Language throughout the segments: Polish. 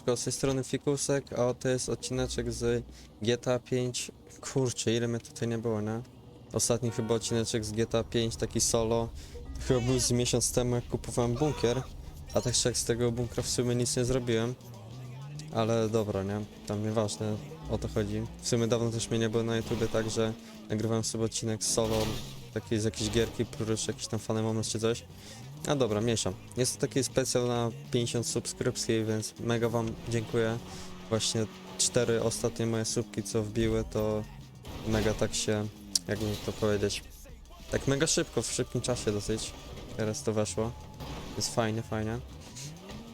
siemaneczko, z tej strony Fikusek, a to jest odcineczek z GTA 5. Kurczę, ile mnie tutaj nie było, nie? Ostatni chyba odcineczek z GTA 5, taki solo. Chyba był z miesiąc temu, jak kupowałem bunkier. A tak jak z tego bunkra w sumie nic nie zrobiłem. Ale dobra, nie? Tam nieważne, o to chodzi. W sumie dawno też mnie nie było na YouTubie, także nagrywałem sobie odcinek solo, taki z jakiejś gierki, plus jakiś tam fany moment czy coś. A dobra, mieszam. Jest to taki specjal na 50 subskrypcji, więc mega wam dziękuję. Właśnie cztery ostatnie moje subki, co wbiły, to mega tak się, jak to powiedzieć, tak mega szybko, w szybkim czasie dosyć. Teraz to weszło. Jest fajnie, fajnie.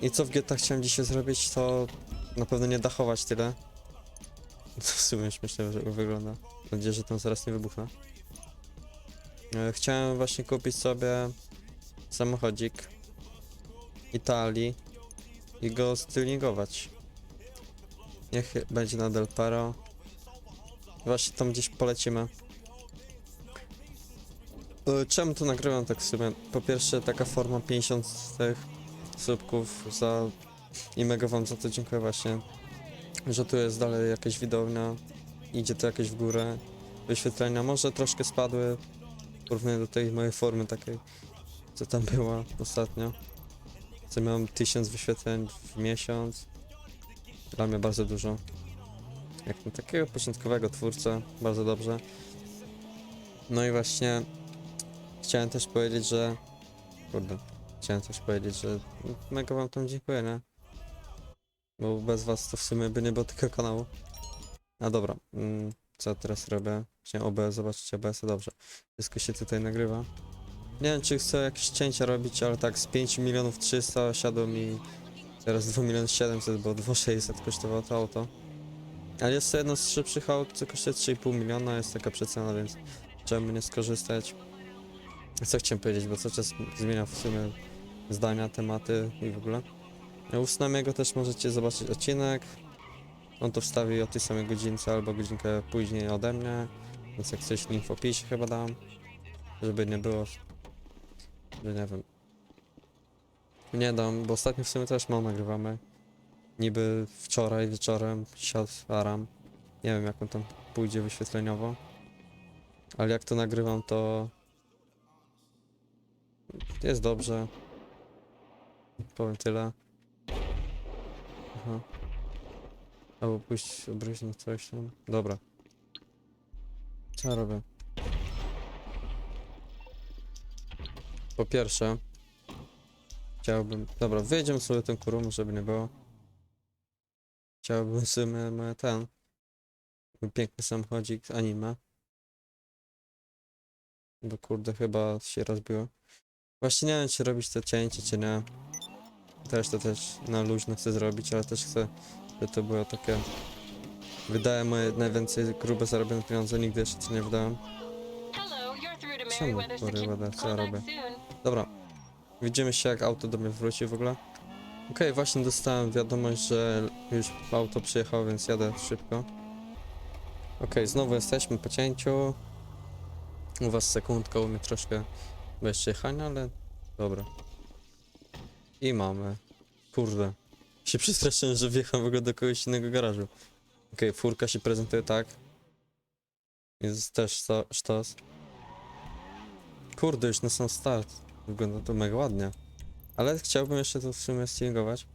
I co w GTA chciałem dzisiaj zrobić, to na pewno nie dachować tyle. W sumie już myślę, że wygląda. Mam nadzieję, że tam zaraz nie wybuchnę. E, Chciałem właśnie kupić sobie samochodzik Italii i go stylingować. Niech będzie na Del Paro. Właśnie tam gdzieś polecimy. E, Czemu to nagrywam tak w sumie? Po pierwsze taka forma 50 tych subków za... i mega wam za to dziękuję właśnie. Że tu jest dalej jakaś widownia, idzie to jakieś w górę. Wyświetlenia może troszkę spadły w porównaniu do tej mojej formy takiej co tam była ostatnio. Co miałem 1000 wyświetleń w miesiąc. Dla mnie bardzo dużo. Jak na takiego początkowego twórcę, bardzo dobrze. No i właśnie chciałem też powiedzieć, że. Kurde, chciałem też powiedzieć, że mega wam tam dziękuję, nie? Bo bez was to w sumie by nie było tego kanału. A dobra, mm, co teraz robię? Chciałem OBS, zobaczyć OBS, dobrze. Wszystko się tutaj nagrywa. Nie wiem, czy chcę jakieś cięcia robić, ale tak z 5 milionów 300 siadło mi teraz 2 miliony 700, bo 2600 kosztowało to auto. Ale jest to jedno z szybszych aut, co kosztuje 3,5 miliona, jest taka przecena, więc czemu nie skorzystać. Co chciałem powiedzieć, bo cały czas zmienia w sumie zdania, tematy i w ogóle. U Snamiego też możecie zobaczyć odcinek. On to wstawi o tej samej godzince albo godzinkę później ode mnie, więc jak coś link w opisie chyba dam, żeby nie było że nie wiem. Nie dam, bo ostatnio w sumie też mam nagrywamy. Niby wczoraj wieczorem siadł Aram. Nie wiem jak on tam pójdzie wyświetleniowo. Ale jak to nagrywam to... Jest dobrze. Powiem tyle. Aha. Albo pójść na coś tam. Dobra. Co ja robię? Po pierwsze, chciałbym. Dobra, wyjdziemy sobie ten kurum, żeby nie było. Chciałbym sobie ten. Piękny samochodzik z anime. Bo kurde, chyba się rozbiło. Właśnie nie wiem, czy robić to cięcie, czy nie. Też to też na luźno chcę zrobić, ale też chcę, żeby to było takie. Wydałem moje najwięcej grube zarobione pieniądze, nigdy jeszcze co nie wydałem. Czemu Meriwether? Co ja robię? Dobra. Widzimy się jak auto do mnie wróci w ogóle. Okej, właśnie dostałem wiadomość, że już auto przyjechało, więc jadę szybko. Okej, znowu jesteśmy po cięciu. U was sekundka, u mnie troszkę bez jechania, ale dobra. I mamy. Kurde. Się przestraszyłem, że wjechałem w ogóle do kogoś innego garażu. Okej, furka się prezentuje tak. Jest też sztos. Kurde, już na sam start. Wygląda to mega ładnie. Ale chciałbym jeszcze to w sumie stylingować.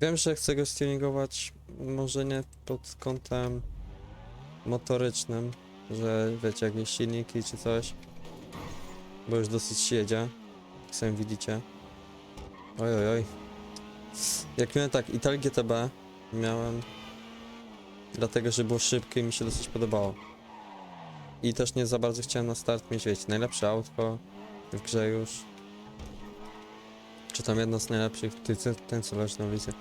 Wiem, że chcę go stylingować może nie pod kątem motorycznym, że wiecie, jakieś silniki czy coś. Bo już dosyć jedzie, jak sami widzicie. Oj, oj, oj. Jak miałem tak, Ital GTB miałem dlatego, że było szybkie i mi się dosyć podobało. I też nie za bardzo chciałem na start mieć, wiecie, najlepsze autko w grze już. Czy tam jedno z najlepszych, ty, ten, co leży na ulicy.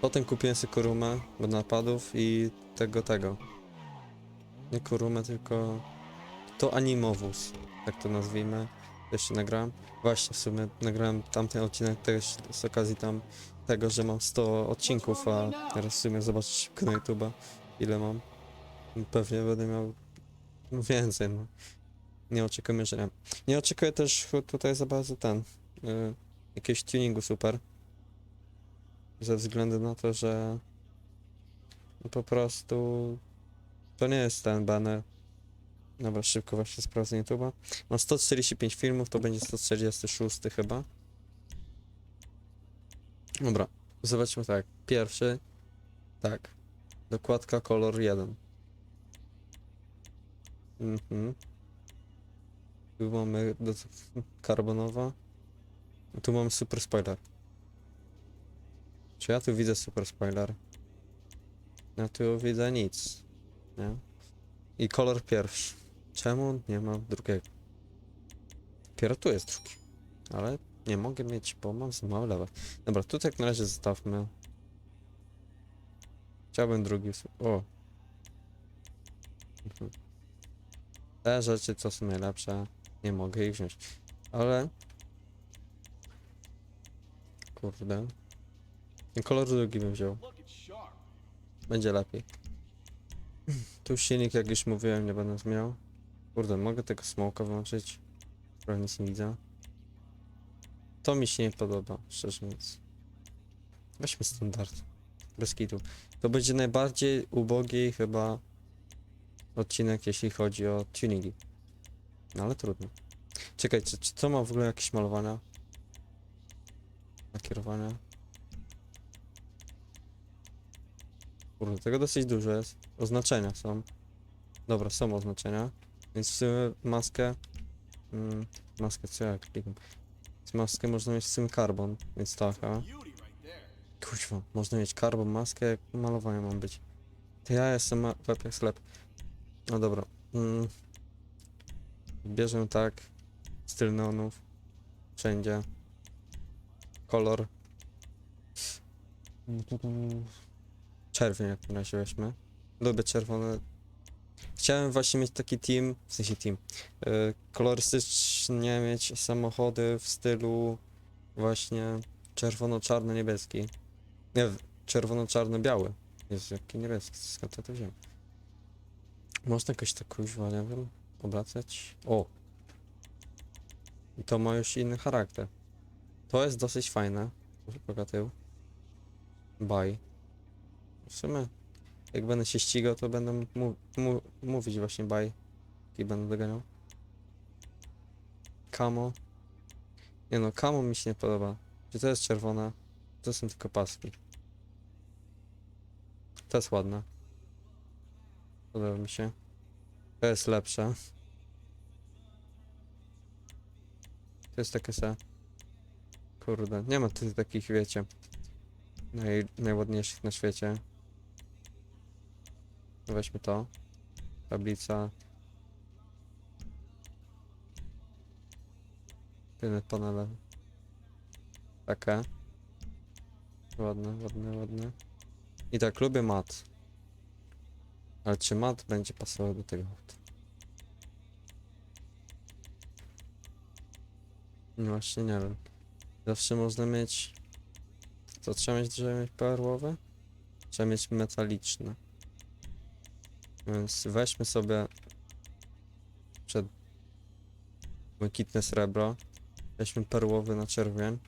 Potem kupiłem sobie Kurumę, bo napadów i tego, tego. Nie Kurumę, tylko to Animowus, tak to nazwijmy. Jeszcze nagrałem. Właśnie w sumie nagrałem tamten odcinek też z okazji tam tego, że mam 100 odcinków, a teraz w sumie zobaczyć na YouTube'a ile mam. Pewnie będę miał więcej, no. Nie oczekujemy, że nie. Nie oczekuję też tutaj za bardzo ten. Y, jakiegoś tuningu super. Ze względu na to, że po prostu to nie jest ten banner. Dobra, szybko właśnie sprawdzę YouTube'a. Ma 145 filmów, to będzie 146 chyba. Dobra, zobaczmy tak. Pierwszy, tak. Dokładka kolor 1. Mhm. Tu mamy do, karbonowa. Tu mamy super spoiler. Czy ja tu widzę super spoiler? Ja tu widzę nic. Nie? I kolor pierwszy. Czemu nie ma drugiego? Dopiero tu jest drugi. Ale nie mogę mieć, bo mam za małe lewe. Dobra, tu tak na razie zostawmy. Chciałbym drugi. O. Mhm. Te rzeczy, co są najlepsze, nie mogę ich wziąć. Ale... Kurde. Ten kolor drugi bym wziął. Będzie lepiej. Tu silnik, jak już mówiłem, nie będę zmieniał. Kurde, mogę tego smoka włączyć? Prawie nic nie widzę. To mi się nie podoba, szczerze mówiąc. Weźmy standard. Bez kitu. To będzie najbardziej ubogi chyba odcinek, jeśli chodzi o tuningi. No ale trudno. Czekaj, czy, czy to ma w ogóle jakieś malowania? Nakierowania? Kurde, tego dosyć dużo jest. Oznaczenia są. Dobra, są oznaczenia. Więc w sumie maskę... Mm, maskę co ja klikam? Z maskę można mieć w sumie karbon, więc taka. Kuźwa, można mieć karbon, maskę, jak malowanie mam być. To ja jestem łeb jak sklep. No dobra. Mm. Bierzemy tak. Styl neonów. Wszędzie. Kolor. Czerwień jak na razie weźmy. Lubię czerwone. Chciałem właśnie mieć taki team, w sensie team, yy, kolorystycznie mieć samochody w stylu właśnie czerwono-czarno-niebieski. Nie, czerwono-czarno-biały. Jest jaki niebieski, skąd ja to wziąłem? Można jakoś tak kuźwa, nie wiem, obracać. O! I to ma już inny charakter. To jest dosyć fajne. Może pogatył. Bye. W sumie, jak będę się ścigał, to będę mu mu mówić właśnie bye. I będę doganiał. Kamo. Nie no, kamo mi się nie podoba. Czy to jest czerwone? To są tylko paski. To jest ładne. Podoba mi się. To jest lepsze. To jest takie se. Kurde, nie ma tu takich, wiecie, naj, najładniejszych na świecie. Weźmy to. Tablica. Tylne panele. Takie. Ładne, ładne, ładne. I tak, lubię mat. Ale czy mat będzie pasował do tego auta? No właśnie nie wiem. Zawsze można mieć... Co trzeba mieć, żeby mieć perłowe? Trzeba mieć metaliczne. Więc weźmy sobie przed błękitne srebro. Weźmy perłowy na czerwień.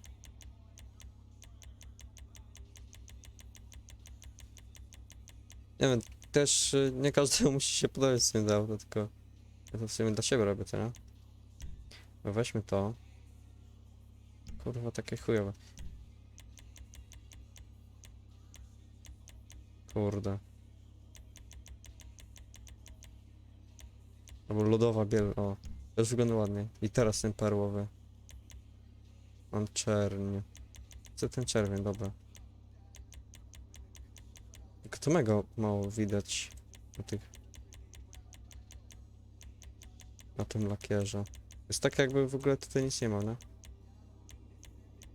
Nie wiem, też y, nie każdemu musi się podobać w sumie to tylko ja to w sumie dla siebie robię, co nie? Weźmy to. Kurwa, takie chujowe. Kurde. Albo lodowa biel, o. Już wygląda ładnie. I teraz ten perłowy. Mam czerń. Co ten czerwień, dobra. Tylko to mega mało widać na tych... Na tym lakierze. Jest tak jakby w ogóle tutaj nic nie ma, nie?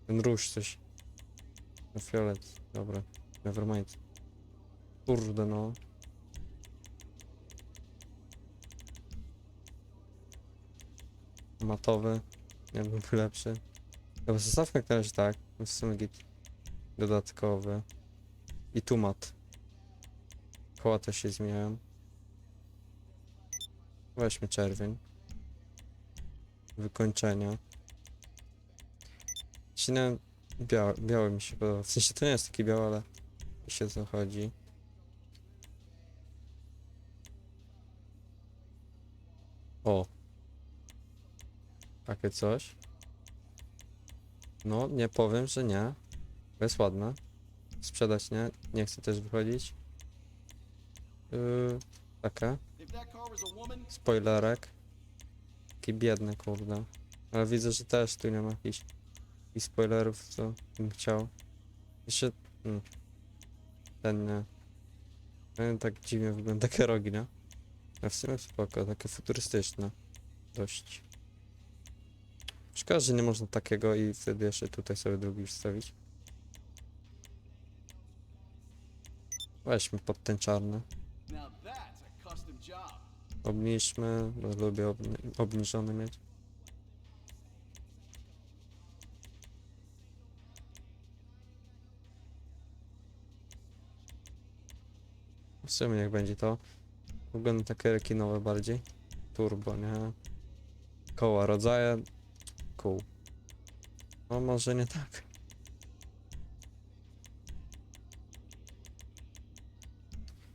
Ten róż coś. No fiolet, dobra. Nevermind. Kurde no. Matowy. Nie byłby lepszy. Dobra, zostawmy jak na tak. W sumie git. Dodatkowy. I tu mat. Koła też się zmieniają. Weźmy czerwień. Wykończenia. Ścinę Biały, biały mi się podoba. W sensie to nie jest taki biały, ale o co chodzi. O. Takie coś. No, nie powiem, że nie. To jest ładne. Sprzedać nie. Nie chcę też wychodzić. Yy, takie. If that car was a woman, Spoilerek. Taki biedny, kurde. Ale widzę, że też tu nie ma jakichś, jakichś spoilerów, co bym chciał. Jeszcze... Mm, ten nie. Ten tak dziwnie wygląda, takie rogi, nie? A w sumie spoko, takie futurystyczne. Dość. Szkoda, że nie można takiego i wtedy jeszcze tutaj sobie drugi wstawić. Weźmy pod ten czarny. Obniżmy, bo lubię obni obniżony mieć. Sumie jak będzie to. Wygląda takie rekinowe bardziej. Turbo, nie? Koła, rodzaje kół. No może nie tak.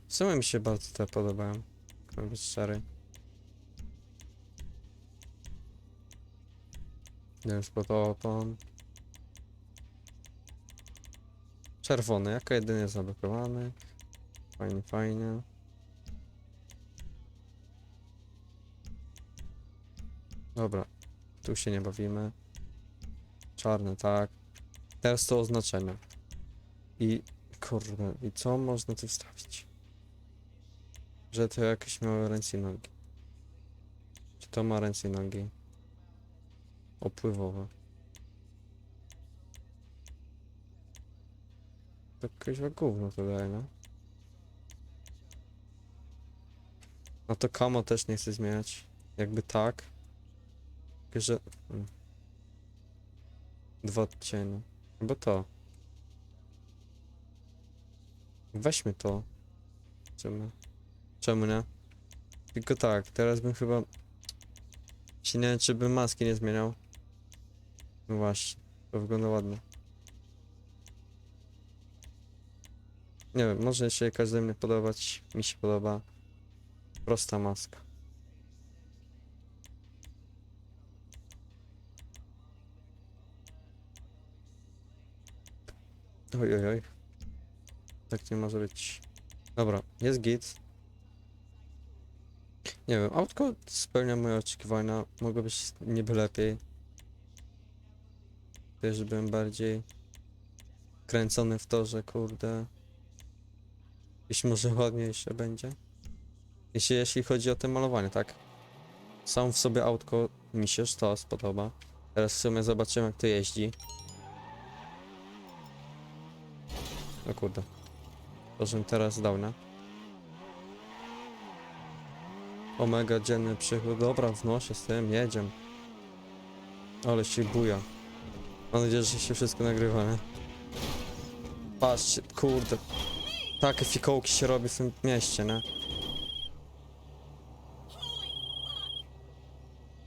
W sumie mi się bardzo te podobają. Mam być szczery. Wiem, spod opon. Czerwony, jako jedyny zablokowany. Fajnie, fajnie. Dobra, tu się nie bawimy. Czarny, tak. Teraz to oznaczenia. I kurde, i co można tu wstawić? Że to jakieś miało ręce i nogi. Czy to ma ręce i nogi? Opływowe. To jakieś gówno to daje, no. No to kamo też nie chcę zmieniać. Jakby tak. Tylko, że... mm. Dwa odcienie. Chyba to. Weźmy to. Czemu? Czemu nie? Tylko tak, teraz bym chyba... Się nie wiem, czy bym maski nie zmieniał. No właśnie, to wygląda ładnie. Nie wiem, może się każdemu podobać. Mi się podoba. Prosta maska. Oj, oj, oj. Tak nie może być. Dobra, jest git. Nie wiem, autko spełnia moje oczekiwania. Mogło być niby lepiej. Też byłem bardziej kręcony w to, że kurde. Jeśli może ładniejsze będzie. Jeśli, jeśli chodzi o te malowanie, tak? Sam w sobie autko mi się to spodoba. Teraz w sumie zobaczymy jak to jeździ. O kurde. Żebym teraz nie? Omega dzienny przychód. Dobra, wnoszę z tym, jedziemy. Ale się buja. Mam nadzieję, że się wszystko nagrywa, nie? Patrzcie, kurde. Takie fikołki się robi w tym mieście, nie?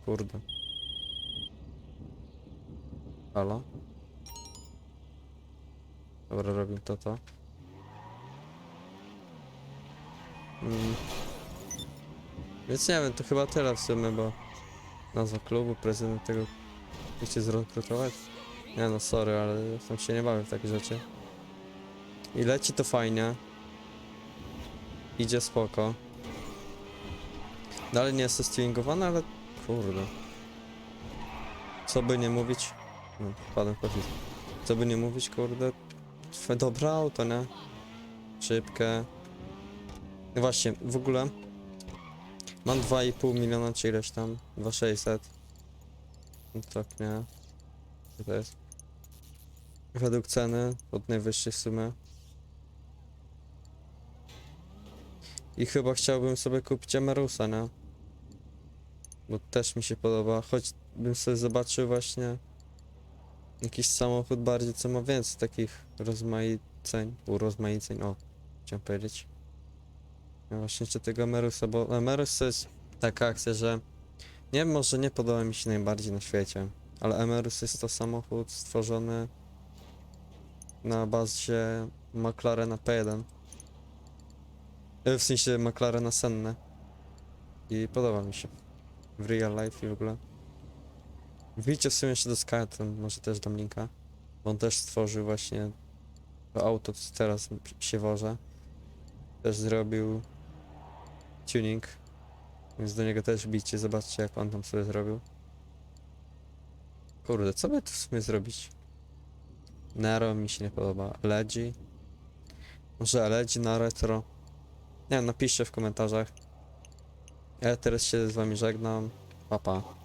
Kurde. Halo? Dobra, robię to, to. Mm. Więc nie wiem, to chyba tyle w sumie, bo nazwa klubu, prezydent tego chcecie zrekrutować? Nie no, sorry, ale tam się nie bawię w takie rzeczy. I leci to fajnie. Idzie spoko. Dalej nie jest to ale kurde. Co by nie mówić? No, wpadłem w pofizm. Co by nie mówić, kurde. Twoje dobre auto, nie? Szybkie. No właśnie, w ogóle mam 2,5 miliona czy ileś tam, 2,600. No tak, nie. Co to jest? Według ceny, od najwyższej w sumie. I chyba chciałbym sobie kupić Emerusa, nie? Bo też mi się podoba, choć bym sobie zobaczył właśnie jakiś samochód bardziej, co ma więcej takich rozmaiceń, urozmaiceń, o, chciałem powiedzieć. Ja właśnie czy tego Emerusa, bo Emerus to jest taka akcja, że nie może nie podoba mi się najbardziej na świecie, ale Emerus jest to samochód stworzony na bazie McLarena P1. E, W sensie McLarena Senne. I podoba mi się. W real life i w ogóle. Wbijcie w sumie jeszcze do Skyton, może też dam linka. Bo on też stworzył właśnie to auto, co teraz się wożę. Też zrobił tuning. Więc do niego też bijcie, zobaczcie jak on tam sobie zrobił. Kurde, co by tu w sumie zrobić? Nero mi się nie podoba. Ledzi. Może Ledzi na retro. Nie napiszcie w komentarzach. Ja teraz się z wami żegnam. Pa pa.